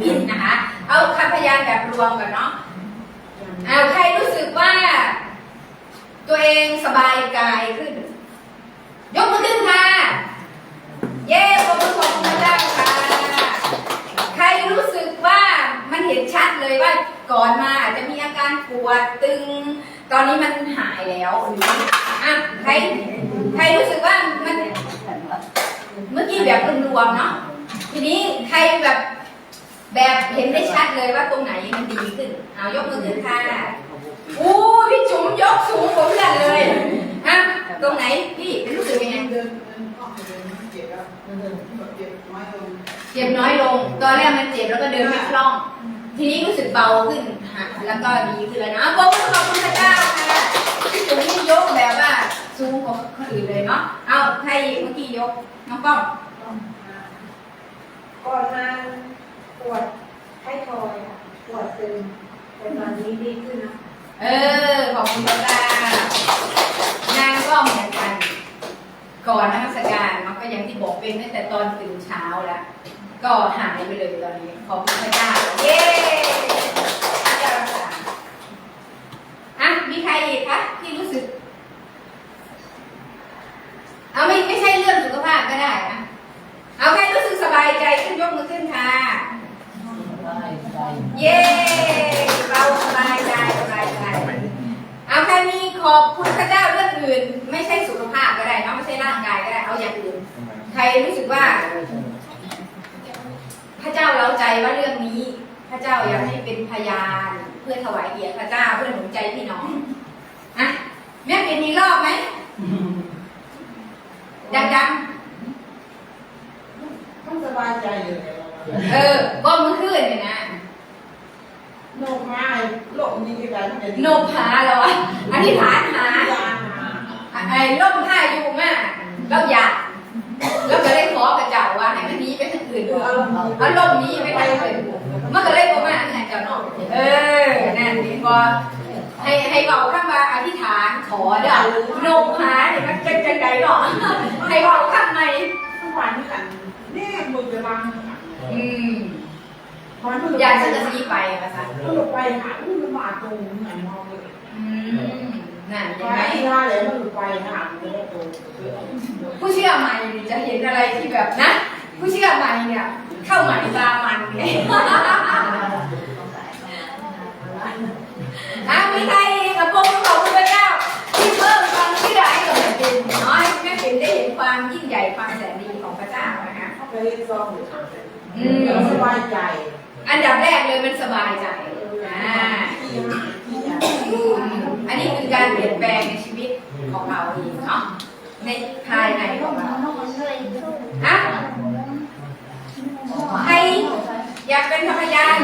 มิตนะคะ เอาคำพยานแบบรวมกันเนาะเอาใครรู้สึกว่า ตัวเองสบายกายขึ้น ยกมือขึ้นค่ะ เย้ขอบคุณขอบคุณพระเจ้าค่ะ ใครรู้สึกว่ามันเห็นชัดเลยว่าก่อนมาอาจจะมีอาการปวดตึง ตอนนี้มันหายแล้วอะใครใครรู้สึกว่ามันเมื่อกี้แบบรวมๆเนาะทีนี้ใครแบบ แบบเห็นได้ชัดเลยว่าตรงไหนมันดีขึ้น เอายกมือขึ้นค่ะอู้พี่จุ๋มยกสูงกว่าเพื่อนเลยอะตรงไหนพี่รู้สึกยังไงเดินเจ็บแล้วเจ็บน้อยลงเจ็บน้อยลง ตอนแรกมันเจ็บแล้วก็เดินไม่คล่อง ทีนี้รู้สึกเบาขึ้นฮะแล้วก็ดีขึ้นแล้วนะขอบคุณขอบคุณพระเจ้าค่ะพี่จุ๋มนี่ยกแบบว่าสูงกว่าคนอื่นเลยเนาะเอาใครเมื่อกี้ยกน้องป้องก่อนมา ปวดไข้ทอยอะปวดตึงแต่ตอนนี้ดีขึ้นนะเออ ขอบคุณพระเจ้านางก็เหมือนกัน ก่อนนมัสการมันก็ยังที่บอกเป็นตั้งแต่ตอนตื่นเช้าแล้ว ก็หายไปเลยตอนนี้ ขอบคุณพระเจ้า เย้พระเจ้ารักษาอะ มีใครอีกคะที่รู้สึก เอาไม่ไม่ใช่เรื่องสุขภาพก็ได้นะเอาใครรู้สึกสบายใจขึ้นยกมือขึ้นค่ะ เย้เราสบายใจสบายใจเอาแค่นี้ขอบคุณพระเจ้าเรื่องอื่น ไม่ใช่สุขภาพก็ได้เนาะไม่ใช่ร่างกายก็ได้เอาอย่างอื่น ใครรู้สึกว่า พระเจ้าเราใจว่าเรื่องนี้ พระเจ้าอยากให้เป็นพยานเพื่อถวายเกียรติพระเจ้าเพื่อหนุนใจพี่น้องอะแม่เป็นอีกรอบไหมดังต้องสบายใจเลยๆเออก็มือขึ้นเนี่ยนะ โนมาโลกนี้กันโนบหาเราอะอธิษฐานหายาหาไอ้ล่มท่าอยู่มากเราอยากแล้วก็ได้ขอกระเจ้าว่าให้มันหนี้ไปทางอื่นเถอะอารมณ์นี้ไม่ไปทางอื่นมันก็เลยบอกว่าให้เจ้าน้องเออนั่นดีพอให้ให้บอกคำว่าอธิษฐานขอเด้อโนบหาเนี่ยมันจะจะไกลหรอให้บอกคำใหม่ทุกวันนี้กันนี่มึงจะบังอืม มันมึงอยากจะกระซีไปภาษามึงไปหามึงมาตรงไหนมองเลยอืมนั่นไปเห็นไหมที่ว่าเลยมึงไปหามึงตรงผู้เชื่อใหม่จะเห็นอะไรที่แบบนะ ผู้เชื่อใหม่เนี่ย เข้าใหม่บามันไงอะมีใครกับพวกขอบคุณพระเจ้าที่เพิ่มความเชื่อให้กับแม่เป็นน้อยแม่เป็นได้เห็นความยิ่งใหญ่ความแสนดีของพระเจ้านะคะเข้าไปเล่นซองหรืออืมสบายใจ อันดับแรกเลยมันสบายใจอ่าที่หาที่อยากอืมอันนี้คือการเปลี่ยนแปลงในชีวิตของเราเองเนาะในภายในของเราอะใครอยากเป็นพยาน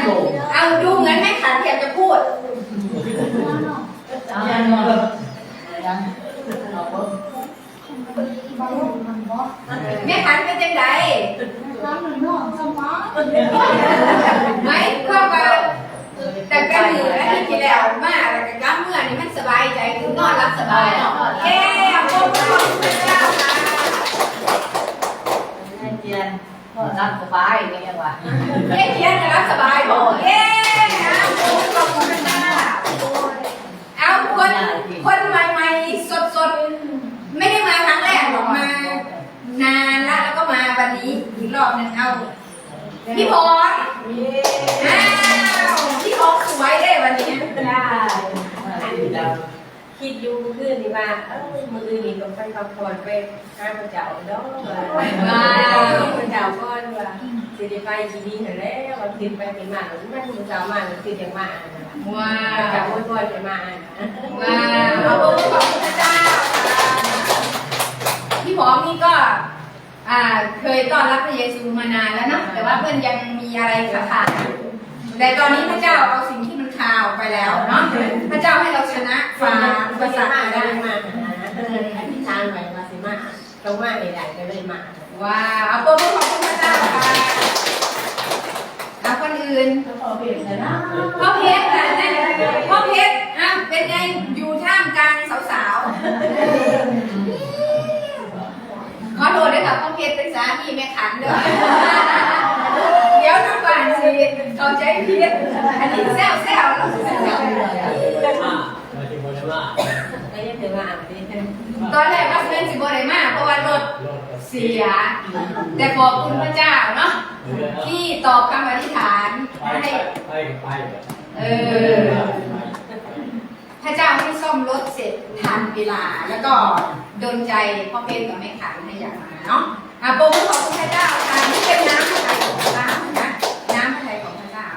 เอาดูเหมือนแม่ขันอยากจะพูดแม่ขันเป็นจังไดไหมเข้าไปแต่ก็เหนืออาทิตย์ที่แล้วมาแล้วก็กล้ามเมื่อนี่มันสบายใจ คือนอนรับสบายเนาะเย้ขอบคุณพระเจ้าค่ะรับสบายไม่ยังวะเย้เขียนจะรับสบายบอกเย้ขอบคุณพระเจ้าเอาคนคนใหม่ๆสดๆ ไม่ได้มาครั้งแรกหรอกมานานและแล้วก็มาวันนี้อีกรอบหนึ่งเอาพี่พรอ้าวพี่พรสวยได้วันนี้ คิดอยู่ขึ้นนี่ว่าเอ้ยมืออื่นนี่ต้องไปพักผ่อนไปหาพระเจ้าเนาะว่าพระเจ้าก่อนว่าสิได้ไปที่นี่นั่นแหละว่าคิดไปเป็นมาแล้วมันพระเจ้ามาคืออย่างมานั่นล่ะว้าพระเจ้าวอวยพรให้มานะว้าวขอบคุณขอบคุณพระเจ้าพี่พรนี่ก็อ่าเคยต้อนรับพระเยซูมานานแล้วเนาะแต่ว่าเพื่อนยังมีอะไรขาดๆแต่ตอนนี้พระเจ้าเอา สิ่งที่มันคาวไปแล้วเนาะพระเจ้าให้เราชนะฝ่าอุปสรรคมาได้ได้มาเอออธิษฐานไว้ว่าสิมาต้องมาให้ได้ก็เลยมาว้าวเอาปรบมือขอบคุณพระเจ้าค่ะเอาคนอื่นพอเปลี่ยนเลยนะพ่อเพชรอะนั่นพ่อเพชรอะเป็นไงอยู่ท่ามกลางสาวๆขอโทษด้วยค่ะพ่อเพชรเป็นสามีแม่ขันด้วยเดี๋ ยวทุกวันสิดีเข้าใจผิดอันนี้แซวแซวแล้วแซวมาที่บริวารไม่ได้ถึงว่าอ่านดิตอนแรกว่าเพื่อนสิบ่ได้มาเพราะว่ารถรถเสีย แต่ขอบคุณพระเจ้าเนาะที่ตอบคำอธิษฐานไปให้ไปไปเออพระเจ้าให้ซ่อมรถเสร็จทันเวลา แล้วก็โดนใจพ่อเพนกับแม่ขันให้อยากมาเนาะอะโปรโมทขอบคุณพระเจ้าค่ะนี่เป็นน้ำพระทัยของพระเจ้านะน้ำพระทัยของพระเจ้า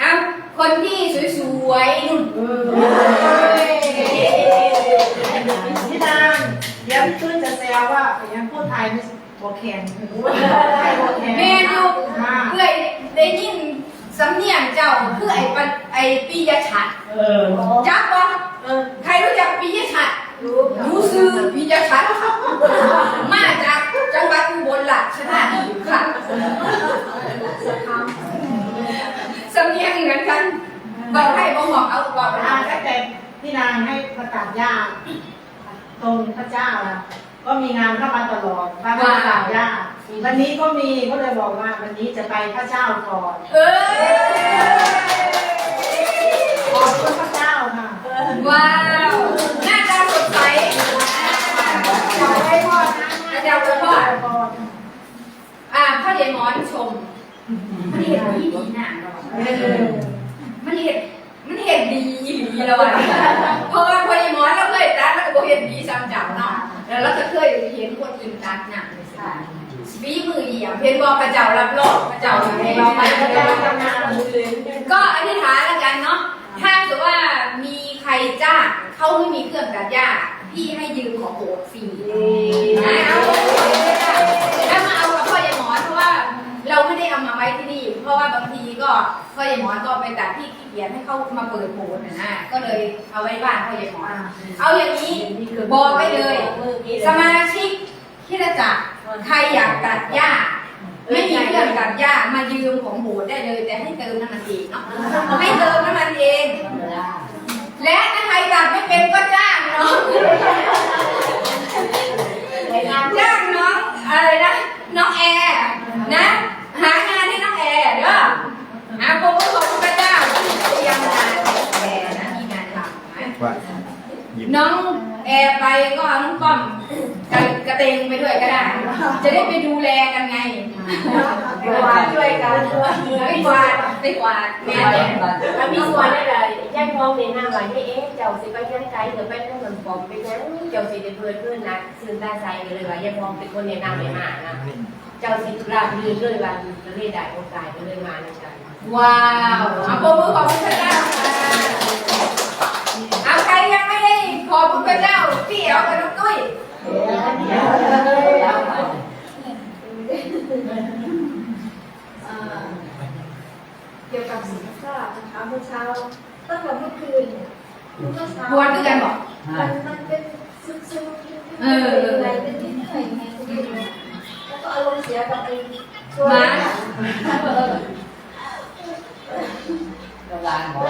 เอ้าคนที่ส วยๆนุ่นเอ้ยพี่นางเดี๋ยวพี่ตุ้นจะแซวว่าอย่างพูดไทยไม่โอเคไทยโอเคเมนูเพื่อได้ยินสำเนียงเจ้าคือไอ้ปะไอ้ปียชัดเออจักบ่เออใครรู้จักปียชัดรู้รู้ซื้อปียชัดมาจากจังหวัดอุบลราชธานีค่ะสำเนียงเหมือนกัน บอกให้บ่บอกเอาบอกไปอ่าแต่พี่นางให้ประกาศญาติตรงพระเจ้าอะก็มีงานเข้ามาตลอดพระประกาศญาติวันนี้ก็มีก็เลยบอกว่าวันนี้จะไปพระเจ้าก่อนเอ้ยขอบคุณพระเจ้าค่ะว้าวหน้าตาสดใสขอให้พ่อนะอาจารย์พ่ออ่าพระเดชหมอนชมมันเห็นดีดีหน้าเราเออ มันเห็นมันเห็นดีอีหลีแล้วอะเพราะว่าพอดีหมอนเราเคยตัดแล้วก็เห็นดีซ้ำจับ เนาะแล้วเราก็เคยเห็นคนอื่นตัดหนังเลยสิฝีมือเอี่ยมเห็นบอกพระเจ้ารับรองพระเจ้าให้เราไปพระเจ้าทำงานก็อธิษฐานแล้วกันเนาะถ้าสมมติว่ามีใครจ้างเขาไม่มีเครื่องตัดหญ้าพี่ให้ยืมของโอดฟรีนะเอาแล้วมาเอากับพ่อใหญ่หมอนเพราะว่าเราไม่ได้เอามาไว้ที่นี่ เพราะว่าบางทีก็พ่อใหญ่หมอนก็ไปตัดที่ขี้เกียจให้เขามาเปิดโบสถ์นะนะก็เลยเอาไว้บ้านพ่อใหญ่หมอน เอาอย่างนี้บอกไว้เลย สมาชิกที่จะจักรใครอยากตัดหญ้า ไม่มีเครื่องตัดหญ้ามายืมของโบสถ์ได้เลย แต่ให้เติมน้ำมันเองเนาะให้เติม ว่าหยิบน้องแอร์ไปก็เอาน้องป้อมกระกระเตงไปด้วยก็ได้ จะได้ไปดูแลกันไงไปวาดช่วยกันไปกวาดไปกวาดงานเนี่ยถ้ามีส่วนได้เลยย่างมองในหน้าว่าเอ๊ะเจ้าสิไปยังไกลเดี๋ยวไปนั่งมันปอมไปยังเจ้าสิได้เพื่อนเพื่อนนะซึ่งได้ใจกันเลยว่าย่างมองเป็นคนแนะนำไม่มานะเจ้าสิราบรื่นเลยว่าจะได้ได้โอกาสก็เลยมานะจ๊ะว้าวเอาปรบมือขอบคุณพระเจ้าค่ะเอาใครยัง ไม่ได้ขอบคุณพระเจ้าพี่เอากับน้องตุ้ยเกี่ยวกับสุขภาพนะคะเมื่อเช้าตั้งแต่เมื่อคืนเนี่ยเมื่อเช้าบวชด้วยกันบอกมันมันเป็นซึมซึมเอออะไรเป็นนิดหน่อยไงคุณผู้ชมแล้วก็อารมณ์เสียกับไอ้ตัวมาเออโรงงานบอก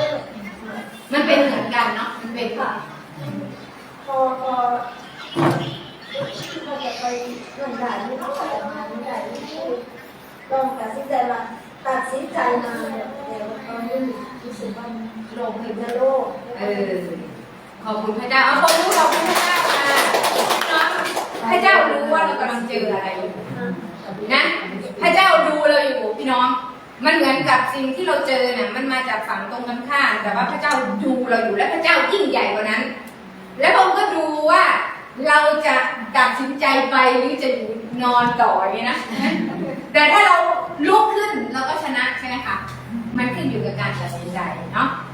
มันเป็นเหมือนกันเนาะมันเป็น พอพอพอจะไปเรื่องด่านไม่ต้องไปงานไม่ได้ไม่ลองตัดสินใจมาตัดสินใจมาเนี่ยเดี๋ยวตอนนี้รู้สึกว่าโลกเห็นโลกเออขอบคุณพระเจ้าเอาคนรู้ขอบคุณพระเจ้าค่ะเนาะพระเจ้ารู้ว่าเรากำลังเจออะไรอยู่นะพระเจ้าดูเราอยู่พี่น้อง มันเหมือนกับสิ่งที่เราเจอเนี่ยมันมาจากฝั่งตรงกันข้ามแต่ว่าพระเจ้าดูเราอยู่และพระเจ้ายิ่งใหญ่กว่านั้น แล้วพระองค์ก็ดูว่าเราจะตัดสินใจไปหรือจะอยู่นอนต่ออย่างนี้นะ แต่ถ้าเราลุกขึ้นเราก็ชนะใช่ไหมคะ